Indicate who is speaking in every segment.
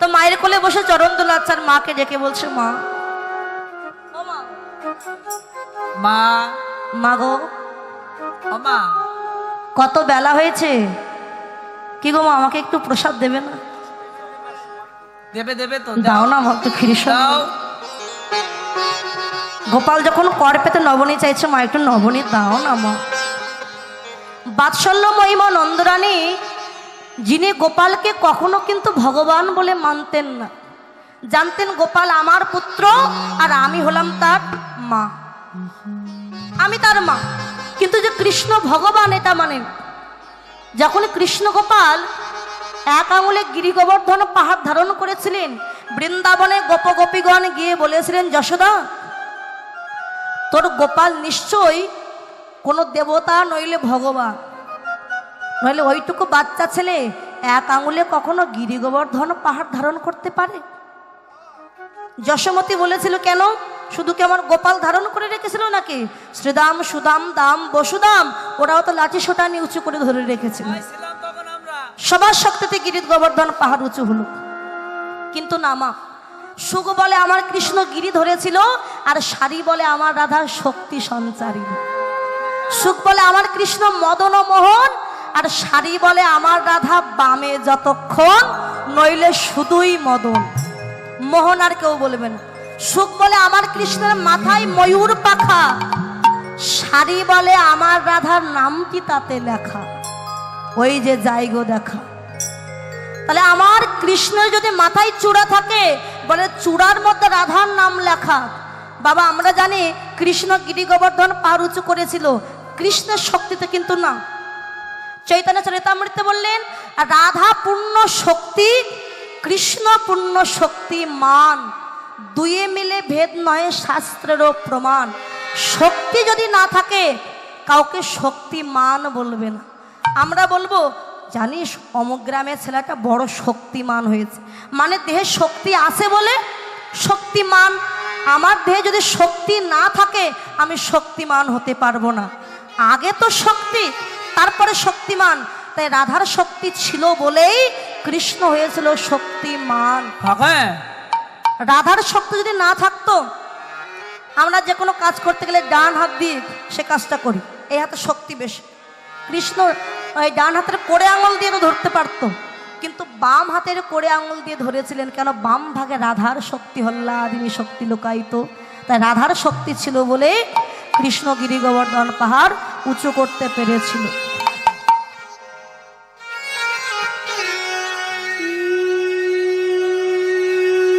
Speaker 1: তো মায়ের কোলে বসে চরণ দোলাচ্ছে আর মাকে ডেকে বলছে মা। ও মা।
Speaker 2: মা।
Speaker 1: মা গো।
Speaker 2: ও মা।
Speaker 1: কত বেলা হয়েছে। কি গো মা আমাকে একটু প্রসাদ দেবে না?
Speaker 2: দেবে দেবে তো
Speaker 1: দাও। না ভক্ত খ্রিস্ট
Speaker 2: দাও।
Speaker 1: গোপাল যখন কর পেতে নবনী চাইছে মা একটু নবনী দাও না মা। বাৎসল্য মহিমা নন্দরানী যিনি গোপালকে কখনো কিন্তু ভগবান বলে মানতেন না। জানতেন গোপাল আমার পুত্র আর আমি হলাম তার মা। আমি তার মা। কিন্তু যে কৃষ্ণ ভগবান এটা মানেন যখন কৃষ্ণ গোপাল এক আঙুলে গিরি গোবর্ধন পাহাড় ধারণ করেছিলেন, বৃন্দাবনে গোপ গোপীগণ গিয়ে বলেছিলেন, যশোদা, তোর গোপাল নিশ্চয়ই কোনো দেবতা নইলে ভগবান। নইলে ওইটুকু বাচ্চা ছেলে এক আঙুলে কখনো গিরি গোবর্ধন পাহাড় ধারণ করতে পারে? যশোমতী বলেছিল কেন? শুধু কি আমার গোপাল ধারণ করে রেখেছিল নাকি? শ্রীদাম সুদাম দাম বসুদাম ওরাও তো লাঠি সোটা নিয়ে উঁচু করে ধরে রেখেছিল। সবার শক্তিতে গিরিত গোবর্ধন পাহাড় উঁচু হলো। কিন্তু না মা সুগ বলে আমার কৃষ্ণ গিরি ধরেছিল আর শাড়ি বলে আমার রাধা শক্তি সঞ্চারী। সুখ বলে আমার কৃষ্ণ মদন মোহন আর শাড়ি বলে আমার রাধা বামে যতক্ষণ, নইলে শুধুই মদন। মোহন আর কেউ বলবে না। সুখ বলে আমার কৃষ্ণের মাথায় ময়ূর পাখা। শাড়ি বলে আমার রাধার নামটি তাতে লেখা? ওই যে জায়গো দেখা। তাহলে আমার কৃষ্ণের যদি মাথায় চূড়া থাকে, বলে চূড়ার মধ্যে রাধার নাম লেখা। বাবা, আমরা জানি কৃষ্ণ গিরি গোবর্ধন পার উঁচু করেছিল। কৃষ্ণের শক্তিতে কিন্তু না। চৈতন্য চরিতামৃতে বললেন, রাধা পূর্ণ শক্তি, কৃষ্ণ পূর্ণ শক্তি মান। দুয়ে মিলে ভেদ নয় শাস্ত্রেরও প্রমাণ। শক্তি যদি না থাকে, কাউকে শক্তিমান বলবে না। আমরা বলব, জানিস, অমুক গ্রামের ছেলেটা বড় শক্তিমান হয়েছে। মানে দেহে শক্তি আছে বলে শক্তিমান। আমার দেহে যদি শক্তি না থাকে, আমি শক্তিমান হতে পারব না। আগে তো শক্তি তারপরে শক্তিমান। তাই রাধার শক্তি ছিল বলেই কৃষ্ণ হয়েছিল শক্তিমান। রাধার শক্তি যদি না থাকতো আমরা যে কোনো কাজ করতে গেলে ডান হাত দিয়ে সে কাজটা করি। এই হাতে শক্তি বেশি। কৃষ্ণ ওই ডান হাতের কোড়ে আঙুল দিয়ে তো ধরতে পারতো। কিন্তু বাম হাতের কোড়ে আঙুল দিয়ে ধরেছিলেন কেন? বাম ভাগে রাধার শক্তি হল্লা হল্লাদিনী শক্তি লুকাইত তাই রাধার শক্তি ছিল বলে কৃষ্ণ গিরি গোবর্ধন পাহাড় উঁচু করতে পেরেছিল।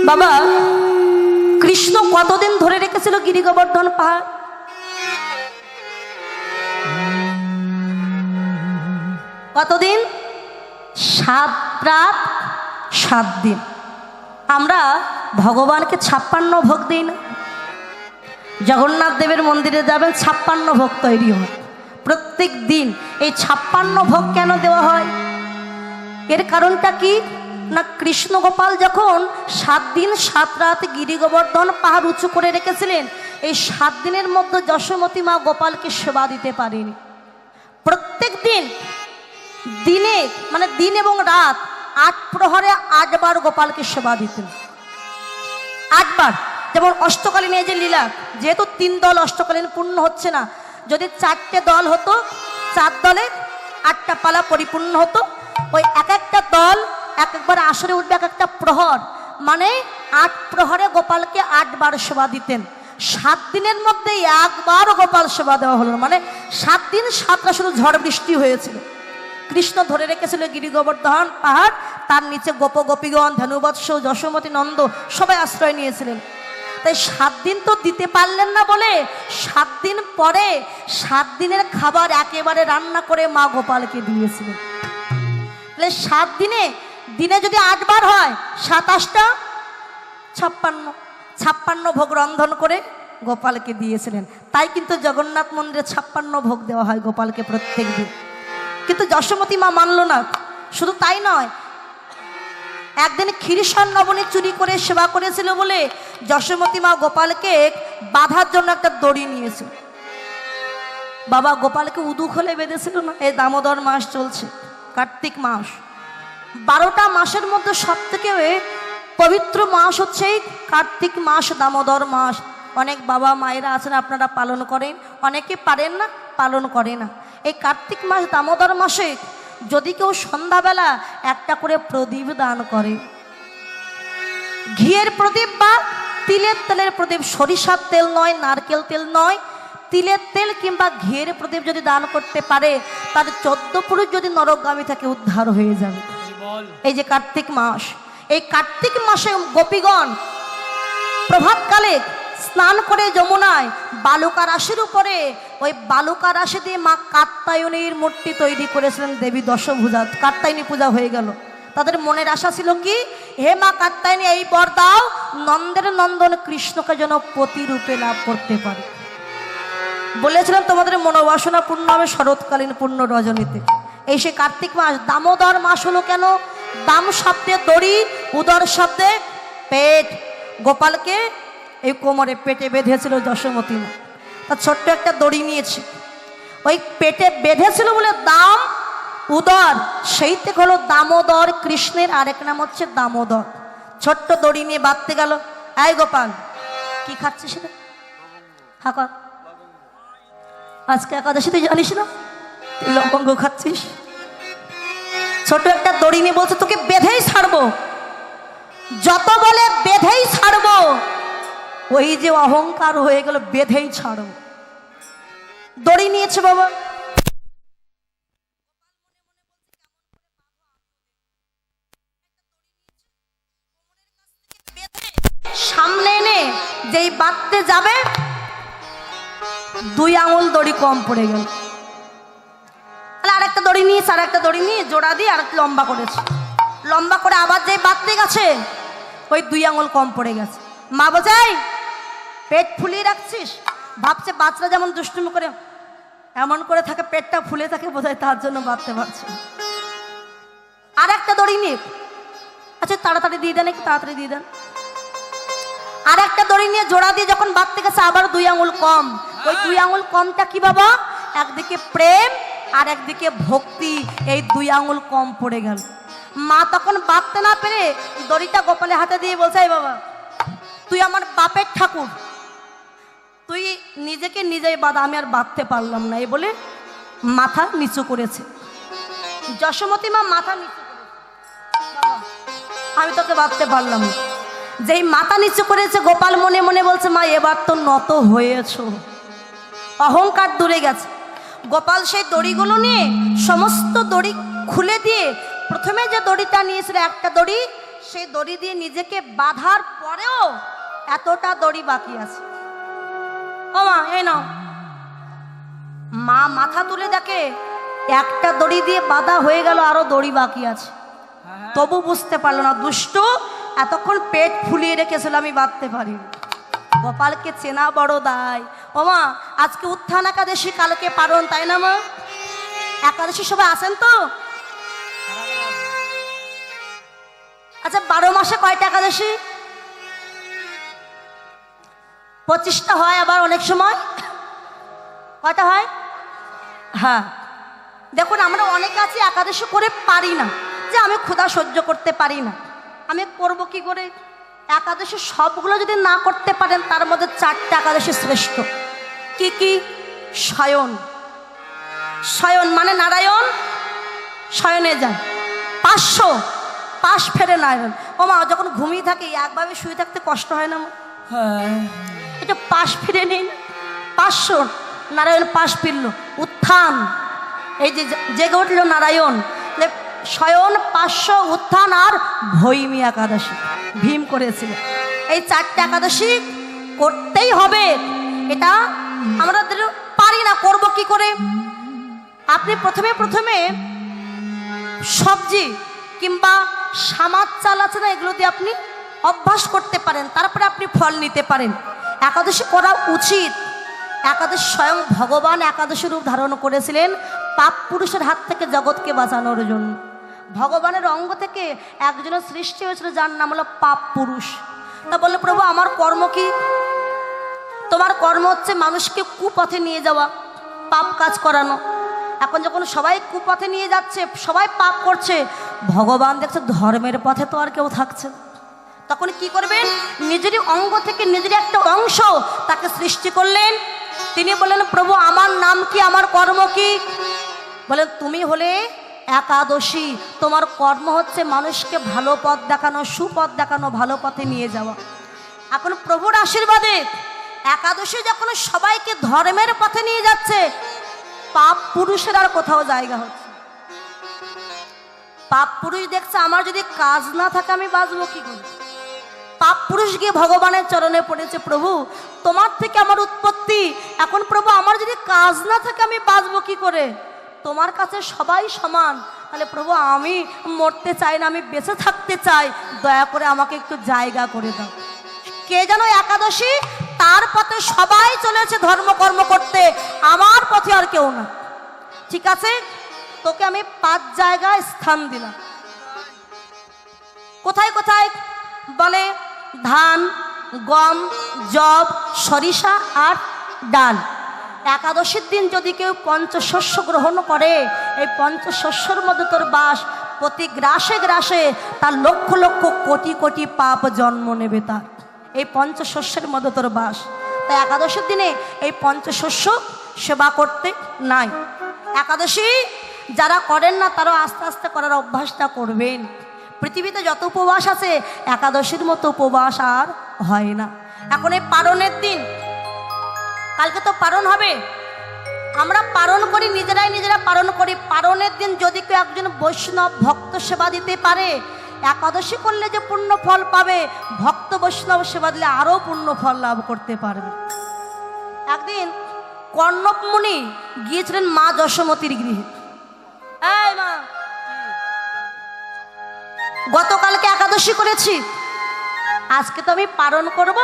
Speaker 1: বাবা, কৃষ্ণ কতদিন ধরে রেখেছিল গিরি গোবর্ধন পাহাড়? কতদিন? সাত রাত, সাত দিন। আমরা ভগবানকে ছাপ্পান্ন ভোগ দিই না। জগন্নাথ দেবের মন্দিরে যাবেন, ছাপ্পান্ন ভোগ তৈরি হয়। প্রত্যেক দিন এই ছাপ্পান্ন ভোগ কেন দেওয়া হয়? এর কারণটা কি? না কৃষ্ণ গোপাল যখন সাত দিন, সাত রাত গিরি গোবর্ধন পাহাড় উঁচু করে রেখেছিলেন, এই সাত দিনের মধ্যে যশোমতী মা গোপালকে সেবা দিতে পারেনি। প্রত্যেক দিন, দিনে মানে দিন এবং রাত, আট প্রহরে আটবার গোপালকে সেবা দিতেন। আটবার, যেমন অষ্টকালীন এই যে লীলা, যেহেতু তিন দল অষ্টকালীন পূর্ণ হচ্ছে না, যদি চারটে দল হতো, চার দলে আটটা পালা পরিপূর্ণ হতো, ওই এক একটা দল এক একবার আসরে উঠবে এক একটা প্রহর। মানে আট প্রহরে গোপালকে আটবার সেবা দিতেন। সাত দিনের মধ্যে একবার গোপাল সেবা দেওয়া হলো মানে সাত দিন সাতটা শুধু ঝড় বৃষ্টি হয়েছিল। কৃষ্ণ ধরে রেখেছিল গিরি গোবর্ধন পাহাড়, তার নিচে গোপ গোপীগণ, ধনুবৎস, যশোমতী নন্দ সবাই আশ্রয় নিয়েছিলেন। তাই সাত দিন তো দিতে পারলেন না বলে সাত দিন পরে সাত দিনের খাবার একেবারে রান্না করে মা গোপালকে দিয়েছিলেন। তাহলে সাত দিনে দিনে যদি আটবার হয়, সাতাশটা, ছাপ্পান্ন ছাপ্পান্ন ভোগ রন্ধন করে গোপালকে দিয়েছিলেন। তাই কিন্তু জগন্নাথ মন্দিরে ছাপ্পান্ন ভোগ দেওয়া হয় গোপালকে প্রত্যেক দিন। কিন্তু যশোমতী মা মানল না, শুধু তাই নয়, একদিন ক্ষীরসার নবনী চুরি করে সেবা করেছিল বলে যশোমতী মা গোপালকে বাঁধার জন্য একটা দড়ি নিয়েছিল। বাবা গোপালকে উদু খোলে বেঁধেছিল না, এই দামোদর মাস চলছে, কার্তিক মাস। বারোটা মাসের মধ্যে সব থেকে পবিত্র মাস হচ্ছে কার্তিক মাস, দামোদর মাস। অনেক বাবা মায়েরা আছেন, আপনারা পালন করেন। অনেকে পারেন না, পালন করে না। এই কার্তিক মাস, দামোদর মাসে যদি কেউ সন্ধ্যাবেলা একটা করে প্রদীপ দান করে। ঘিয়ের প্রদীপ বা তিলের তেলের প্রদীপ, সরিষার তেল নয়, নারকেল তেল নয়, তিলের তেল কিংবা ঘিয়ের প্রদীপ যদি দান করতে পারে, তার চোদ্দ পুরুষ যদি নরকগামী থাকে উদ্ধার হয়ে যাবে। এই যে কার্তিক মাস, এই কার্তিক মাসে গোপীগণ প্রভাতকালে স্নান করে যমুনায় বালুকা রাশির উপরে, ওই বালুকা রাশি দিয়ে মা কাত্তায়নীর মূর্তি তৈরি করেছিলেন দেবী দশভূজা। কাত্তায়নী পূজা হয়ে গেল। তাদের মনের আশা ছিল কি? হে মা কাত্তায়নী, এই বর দাও নন্দের নন্দন কৃষ্ণকে যেন প্রতিরূপে লাভ করতে পারে। বলেছিলাম তোমাদের মনোবাসনা পূর্ণ হবে শরৎকালীন পূর্ণ রজনীতে। এই সে কার্তিক মাস, দামোদর মাস হলো কেন? দাম শব্দে দড়ি, উদর শব্দে পেট। গোপালকে এই কোমরে পেটে বেঁধেছিল যশোমতী মা। তা ছোট্ট একটা দড়ি নিয়েছে। ওই পেটে বেঁধেছিল বলে দাম, উদর, সেই থেকে হলো দামোদর কৃষ্ণের আরেক নাম হচ্ছে দামোদর। ছোট্ট দড়ি নিয়ে বাঁধতে গেল। আয় গোপাল, কি খাচ্ছিস রে? হা কর। আজকে একাদশী তুই জানিস না? লবঙ্গ খাচ্ছিস? ছোট একটা দড়ি নিয়ে বলছে, তোকে বেঁধেই ছাড়বো। যত বলে বেঁধেই ছাড়বো, ওই যে অহংকার হয়ে গেল, বেঁধেই ছাড়বো দড়ি নিয়েছে বাবা। সামনে এনে যেই বাঁধতে যাবে, দুই আঙুল দড়ি কম পড়ে গেল। আরেকটা দড়ি নিয়েছে আর একটা দড়ি নিয়ে জোড়া দিয়ে আর লম্বা করেছে। লম্বা করে আবার যেই বাঁধতে গেছে, ওই দুই আঙুল কম পড়ে গেছে। মা বোঝাই পেট ফুলিয়ে রাখছিস? ভাবছে, বাচ্চারা যেমন দুষ্টুমি করে, এমন করে থাকে, পেটটা ফুলে থাকে, বোধহয় তার জন্য বাঁধতে পারছে আর একটা দড়ি নিয়ে আচ্ছা তাড়াতাড়ি দিয়ে দেন, একটু তাড়াতাড়ি দিয়ে দেন। আর একটা দড়ি নিয়ে জোড়া দিয়ে যখন বাঁধতে গেছে, আবার দুই আঙুল কম। ওই দুই আঙুল কমটা কি বাবা? একদিকে প্রেম আর একদিকে ভক্তি, এই দুই আঙুল কম পড়ে গেল। মা তখন বাঁধতে না পেরে দড়িটা গোপালের হাতে দিয়ে বলছে, "এই বাবা, তুই আমার বাপের ঠাকুর। তুই নিজেকে নিজেই বাঁধা, আমি আর বাঁধতে পারলাম না। এই বলে মাথা নিচু করেছে। যশোমতী মা মাথা নিচু আমি তোকে বাঁধতে পারলাম না। যেই মাথা নিচু করেছে, গোপাল মনে মনে বলছে, মা, এবার তো নত হয়েছ। অহংকার দূরে গেছে। গোপাল সেই দড়িগুলো নিয়ে সমস্ত দড়ি খুলে দিয়ে প্রথমে যে দড়িটা নিয়েছিল, একটা দড়ি, সেই দড়ি দিয়ে নিজেকে বাঁধার পরেও এতটা দড়ি বাকি আছে। ও মা নাও। মা মাথা তুলে দেখে, একটা দড়ি দিয়ে বাঁধা হয়ে গেল, আরও দড়ি বাকি আছে। তবু বুঝতে পারল না, দুষ্টু, এতক্ষণ পেট ফুলিয়ে রেখেছিল, আমি বাঁধতে পারি গোপালকে চেনা বড় দায়। ওমা আজকে উত্থান একাদশী, কালকে পারণ, তাই না মা? একাদশী সবাই আসেন তো? আচ্ছা বারো মাসে কয়টা একাদশী? পঁচিশটা হয় আবার অনেক সময়? কয়টা হয়? হ্যাঁ। দেখুন, আমরা অনেক আছি, একাদশী করে পারি না। যে আমি ক্ষুধা সহ্য করতে পারি না। আমি করব কি করে? একাদশী সবগুলো যদি না করতে পারেন, তার মধ্যে চারটে একাদশী শ্রেষ্ঠ। কি কি? শয়ন। শয়ন মানে নারায়ণ। শয়নে যান। পাঁচশো। পাশ ফেরে নারায়ণ। ও মা যখন ঘুমিয়ে থাকি একভাবে শুয়ে থাকতে কষ্ট হয় না
Speaker 2: হ্যাঁ।
Speaker 1: এটা পাশ ফিরে নিন। পাঁচশো। নারায়ণ পাশ ফিরল। উত্থান। এই যে জেগে উঠল নারায়ণ। যে শয়ন পাঁচশো উত্থান আর ভৈমী একাদশী। ভীম করেছিল। এই চারটে একাদশী করতেই হবে। এটা আমরা পারি না, করব কি করে? আপনি প্রথমে প্রথমে সবজি কিংবা সামাজ চাল আছে না, এগুলো দিয়ে আপনি অভ্যাস করতে পারেন, তারপরে আপনি ফল নিতে পারেন। একাদশী করা উচিত। একাদশ স্বয়ং ভগবান একাদশী রূপ ধারণ করেছিলেন পাপ পুরুষের হাত থেকে জগৎকে বাঁচানোর জন্য। ভগবানের অঙ্গ থেকে একজনের সৃষ্টি হয়েছিল, যার নাম হলো পাপ পুরুষ। তা বলল, প্রভু, আমার কর্ম কি? তোমার কর্ম হচ্ছে মানুষকে কুপথে নিয়ে যাওয়া, পাপ কাজ করানো। এখন যখন সবাই কুপথে নিয়ে যাচ্ছে, সবাই পাপ করছে, ভগবান দেখছে ধর্মের পথে তো আর কেউ থাকছে তখন কি করবেন নিজেরই অঙ্গ থেকে নিজেরই একটা অংশ তাকে সৃষ্টি করলেন। তিনি বললেন, প্রভু, আমার নাম কি? আমার কর্ম কি? বলেন তুমি হলে একাদশী। তোমার কর্ম হচ্ছে মানুষকে ভালো পথ দেখানো, সুপথ দেখানো, ভালো পথে নিয়ে যাওয়া। এখন প্রভুর আশীর্বাদে একাদশী যখন সবাইকে ধর্মের পথে নিয়ে যাচ্ছে, পাপ পুরুষের আর কোথাও জায়গা হচ্ছে পাপ পুরুষ দেখছে আমার যদি কাজ না থাকে, আমি বাঁচবো কি করে? পাপ পুরুষ গিয়ে ভগবানের চরণে পড়েছে, প্রভু, তোমার থেকে আমার উৎপত্তি। এখন প্রভু, আমার যদি কাজ না থাকে, আমি বাঁচবো কি করে? তোমার কাছে সবাই সমান। তাহলে প্রভু, আমি মরতে চাই না, আমি বেঁচে থাকতে চাই। দয়া করে আমাকে একটু জায়গা করে দাও। কে যেন একাদশী তার পথে সবাই চলেছে ধর্মকর্ম করতে। আমার পথে আর কেউ না। ঠিক আছে? তোকে আমি পাঁচ জায়গায় স্থান দিলাম। কোথায় কোথায়? বলে ধান, গম জব সরিষা আর ডাল। একাদশীর দিন যদি কেউ পঞ্চশস্য গ্রহণ করে, এই পঞ্চশস্যর মধ্যে তোর বাস প্রতি গ্রাসে গ্রাসে তার লক্ষ লক্ষ, কোটি কোটি পাপ জন্ম নেবে তার। এই পঞ্চশস্যের মধ্যে তোর বাস। তাই একাদশীর দিনে এই পঞ্চশস্য সেবা করতে নাই। একাদশী যারা করেন না, তারা আস্তে আস্তে করার অভ্যাসটা করবেন। পৃথিবীতে যত উপবাস আছে, একাদশীর মতো উপবাস আর হয় না। এখন এই পারণের দিন। কালকে তো পারণ হবে। আমরা পালন করি, নিজেরাই নিজেরা পালন করি। পালনের দিন যদি কেউ একজন বৈষ্ণব ভক্ত সেবা দিতে পারে একাদশী করলে যে পূর্ণ ফল পাবে, ভক্ত বৈষ্ণব সেবা দিলে আরও পূর্ণ ফল লাভ করতে পারবে। একদিন কর্ণকমুনি গিয়েছিলেন মা যশোমতীর গৃহে। মা! গতকালকে একাদশী করেছি। আজকে তো আমি পালন করব,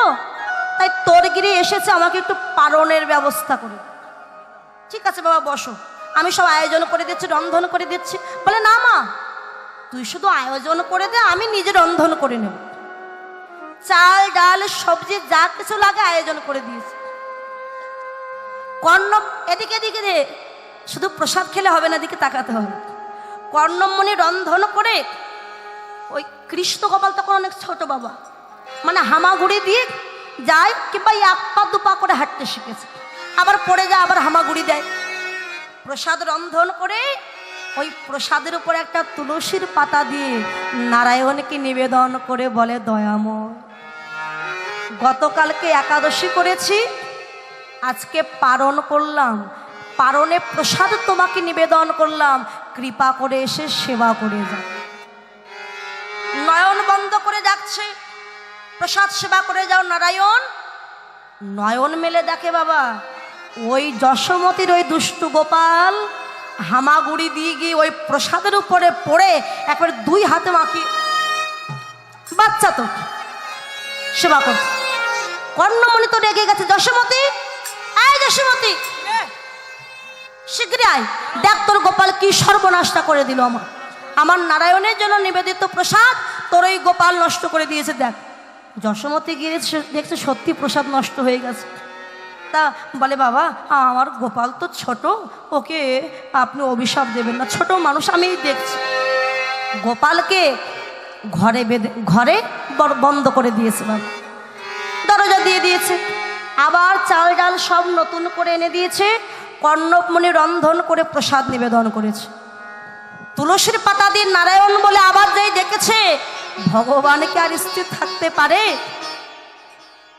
Speaker 1: তাই তোর গিরে এসেছে, আমাকে একটু পালনের ব্যবস্থা করে। ঠিক আছে বাবা, বসো। আমি সব আয়োজন করে দিচ্ছি, রন্ধন করে দিচ্ছি। বলে, না মা তুই শুধু আয়োজন করে দে, আমি নিজে রন্ধন করে নেব। চাল, ডাল, সবজি, যা কিছু লাগে আয়োজন করে দিয়েছি। কর্ণ, এদিকে এদিকে রে, শুধু প্রসাদ খেলে হবে না, এদিকে তাকাতে হবে। কর্ণমণি রন্ধন করে, ওই কৃষ্ণ গোপাল তখন অনেক ছোট বাবা মানে হামাগুড়ি দিয়ে যায় কিংবা এক পা দু পা করে হাঁটতে শিখেছে। আবার পড়ে যায়, আবার হামাগুড়ি দেয়। প্রসাদ রন্ধন করে ওই প্রসাদের উপর একটা তুলসীর পাতা দিয়ে নারায়ণকে নিবেদন করে বলে দয়াময় গতকালকে একাদশী করেছি, আজকে পারণ করলাম। পারণে প্রসাদ তোমাকে নিবেদন করলাম। কৃপা করে এসে সেবা করে যাও। নয়ন বন্ধ করে যাচ্ছে। প্রসাদ সেবা করে যাও, নারায়ণ। নয়ন মেলে দেখে বাবা, ওই যশোমতির ওই দুষ্টু গোপাল হামাগুড়ি দিয়ে গিয়ে ওই প্রসাদের উপরে পড়ে একবার দুই হাতে মাখি। বাচ্চা তো সেবা করছে। কর্ণমণি তো রেগে গেছে। যশোমতি? আয় যশোমতি! শীঘ্রই আয়। দেখ তোর গোপাল কি সর্বনাশটা করে দিল আমার। আমার নারায়ণের জন্য নিবেদিত প্রসাদ তোর ওই গোপাল নষ্ট করে দিয়েছে, দেখ। যশোমতি গিয়ে দেখছে সত্যি প্রসাদ নষ্ট হয়ে গেছে। তা বলে, বাবা, আমার গোপাল তো ছোট, ওকে আপনি অভিশাপ দেবেন না। ছোট মানুষ আমি দেখছি। গোপালকে ঘরে বেঁধে, ঘরে বন্ধ করে দিয়েছে বাবা। দরজা দিয়ে দিয়েছে। আবার চাল ডাল সব নতুন করে এনে দিয়েছে। কর্ণমণি রন্ধন করে প্রসাদ নিবেদন করেছে। তুলসীর পাতা দিয়ে নারায়ণ বলে আবার যেই দেখেছে ভগবানকে আর স্থির থাকতে পারে?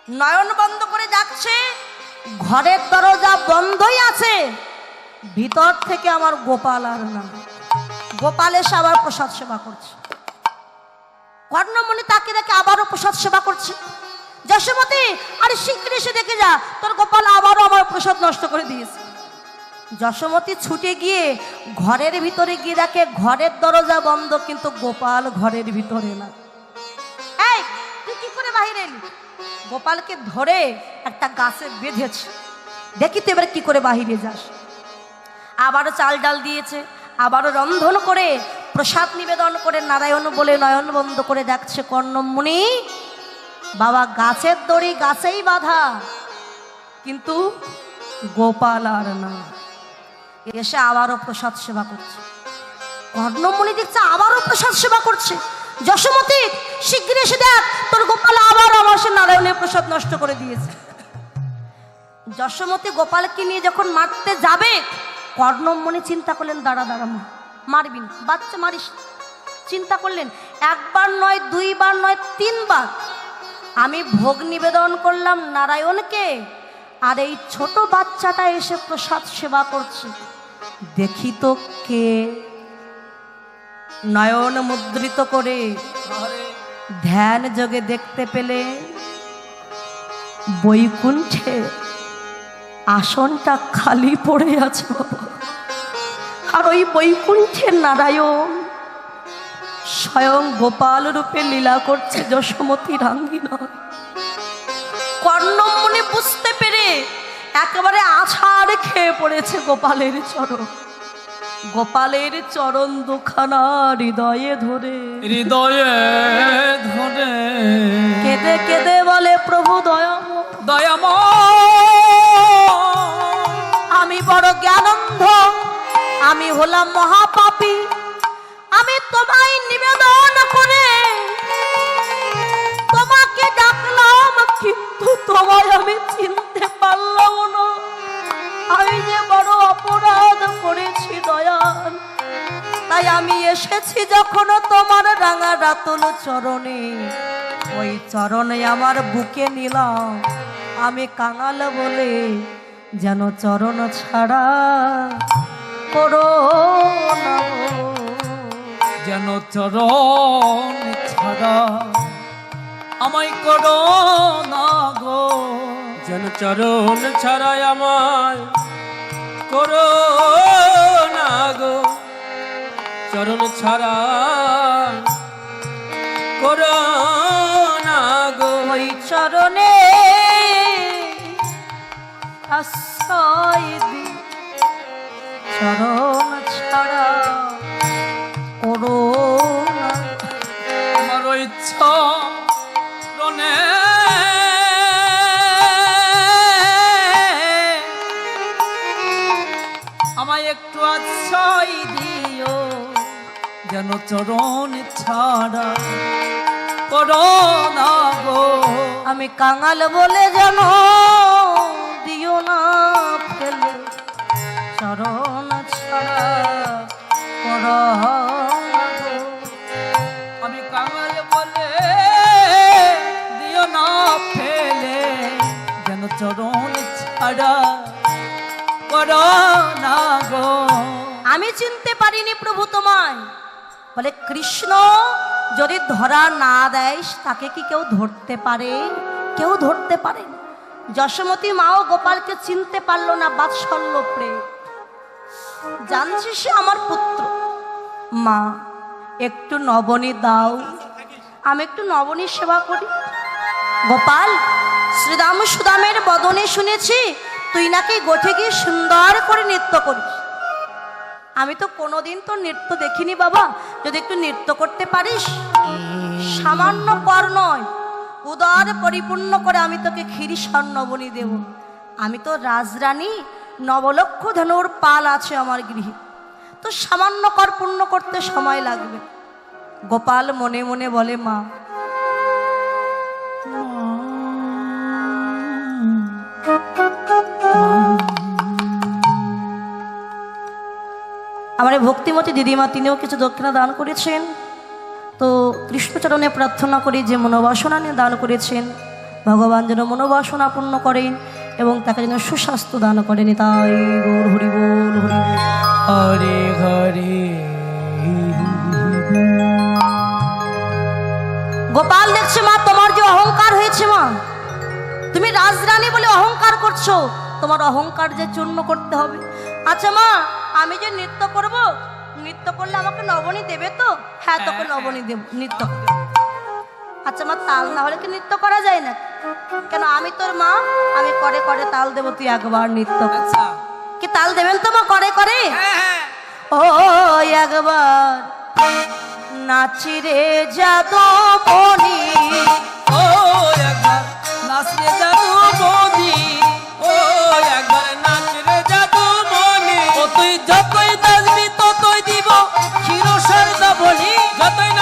Speaker 1: নয়ন বন্ধ করে যাচ্ছে ঘরের দরজা বন্ধই আছে। ভিতর থেকে আমার গোপাল আর না। গোপাল এসে আবার প্রসাদ সেবা করছে। কর্ণমণি তাকে দেখে আবারও প্রসাদ সেবা করছে। যশোমতি, আরে শীঘ্র এসে দেখে যা, তোর গোপাল আবারও আমার প্রসাদ নষ্ট করে দিয়েছে। যশোমতি ছুটে গিয়ে ঘরের ভিতরে গিয়ে দেখে ঘরের দরজা বন্ধ, কিন্তু গোপাল ঘরের ভিতরে না। এই, তুই কি করে বাহিরে এলি? গোপালকে ধরে একটা গাছে বেঁধেছে। দেখি তো এবার কি করে বাহিরে যাস। আবারও চাল ডাল দিয়েছে, আবারও রন্ধন করে প্রসাদ নিবেদন করে নারায়ণ বলে নয়ন বন্ধ করে দেখছে কর্ণমুনি বাবা গাছের দড়ি গাছেই বাঁধা, কিন্তু গোপাল আর না। এসে আবারও প্রসাদ সেবা করছে। কর্ণমণি দেখছে আবারও প্রসাদ সেবা করছে। যশোমতি শীঘ্র এসে দেখ, তোর গোপাল আবার সে নারায়ণের প্রসাদ নষ্ট করে দিয়েছে। যশোমতী গোপালকে নিয়ে যখন মারতে যাবে কর্ণম মনে চিন্তা করলেন, দাঁড়া দাঁড়া, মা, মারবি বাচ্চা মারিস চিন্তা করলেন, একবার নয়, দুইবার নয়, তিনবার। আমি ভোগ নিবেদন করলাম নারায়ণকে, আর এই ছোট বাচ্চাটা এসে প্রসাদ সেবা করছে। দেখি তো কে নয়ন মুদ্রিত করে ধ্যান যোগে দেখতে পেলে বৈকুণ্ঠে আসনটা খালি পড়ে আছে আর ওই বৈকুণ্ঠের নারায়ণ স্বয়ং গোপাল রূপে লীলা করছে যশোমতী রাঙ্গিনা। কর্ণমণি বুঝতে পেরে একেবারে আছাড় খেয়ে পড়েছে গোপালের চরণ। গোপালের চরণ দুখানা হৃদয়ে ধরে।
Speaker 2: হৃদয়ে ধরে।
Speaker 1: কেঁদে কেঁদে বলে প্রভু দয়াম
Speaker 2: দয়াম
Speaker 1: আমি বড় জ্ঞানন্ধ আমি হলাম মহাপাপী আমি তোমায় নিবেদন করে। তোমাকে ডাকলাম কিন্তু তোমায় আমি চিনতে পারলাম না। আমি যে করেছি দয়াল। তাই আমি এসেছি যখন তোমার রাঙা রাতুল চরণে। ওই চরণে আমার বুকে নিলাম। আমি কাঙাল বলে যেন চরণ ছাড়া করো
Speaker 2: যেন চরণ ছাড়া আমায় করো না গো।
Speaker 3: যেন চরণ ছাড়াই আমায় করো না গো। চরণ ছাড়া করো না গো।
Speaker 1: ওই চরণে আশ্রয় দি। চরণ
Speaker 2: যেন চরণ ছাড়া? করো না গো।
Speaker 1: আমি কাঙাল বলে যেন দিও না ফেলে। চরণ ছাড়া করো
Speaker 2: আমি কাঙাল বলে দিও না ফেলে। যেন চরণ ছাড়া করো না গো।
Speaker 1: আমি চিনতে পারিনি প্রভু তোমায়। বলে, কৃষ্ণ, যদি ধরা না দেয় তাকে কি কেউ ধরতে পারে? কেউ ধরতে পারে। যশোমতী মাও গোপালকে চিনতে পারল না বাৎসল্য প্রেম। জানছি সে আমার পুত্র। মা, একটু নবনী দাও। আমি একটু নবনীর সেবা করি। গোপাল শ্রীরাম সুদামের বদনে শুনেছি, তুই নাকি গোঠে গিয়ে সুন্দর করে নৃত্য করিস। আমি তো কোনোদিন তো নৃত্য দেখিনি বাবা। যদি একটু নৃত্য করতে পারিস? সামান্য কর নয়। উদর পরিপূর্ণ করে আমি তোকে ক্ষীরি স্বর্ণবনী দেব। আমি তো রাজরানী, নবলক্ষ ধনুর পাল আছে আমার গৃহে। তো সামান্য কর পূর্ণ করতে সময় লাগবে। গোপাল মনে মনে বলে, মা আমার ভক্তিমতী দিদিমা তিনিও কিছু দক্ষিণা দান করেছেন। তো কৃষ্ণচরণে প্রার্থনা করি যে মনোবাসনা নিয়ে দান করেছেন। ভগবান যেন মনোবাসনা পূর্ণ করেন এবং তাকে যেন সুস্বাস্থ্য দান করেন। তাই গৌর হরি বল হরি।
Speaker 2: হরে হরে।
Speaker 1: গোপাল দেখছে মা তোমার যে অহংকার হয়েছে মা। তুমি রাজরানী বলে অহংকার করছ। তোমার অহংকার যে চূর্ণ করতে হবে। আচ্ছা মা আমি যে নৃত্য করব নৃত্য করলে আমাকে নবনী দেবে তো? হ্যাঁ তোকে নবনী দেব নৃত্য আচ্ছা মা তাল না হলে কি নৃত্য করা যায় না কেন আমি তোর মা আমি করে করে তাল দেবো তুই একবার নৃত্য
Speaker 2: আচ্ছা।
Speaker 1: কি তাল দেবেন তো মা করে করে?
Speaker 2: হ্যাঁ হ্যাঁ।
Speaker 1: ও একবার নাচিরে যাদো মনি
Speaker 2: ও একবার বলি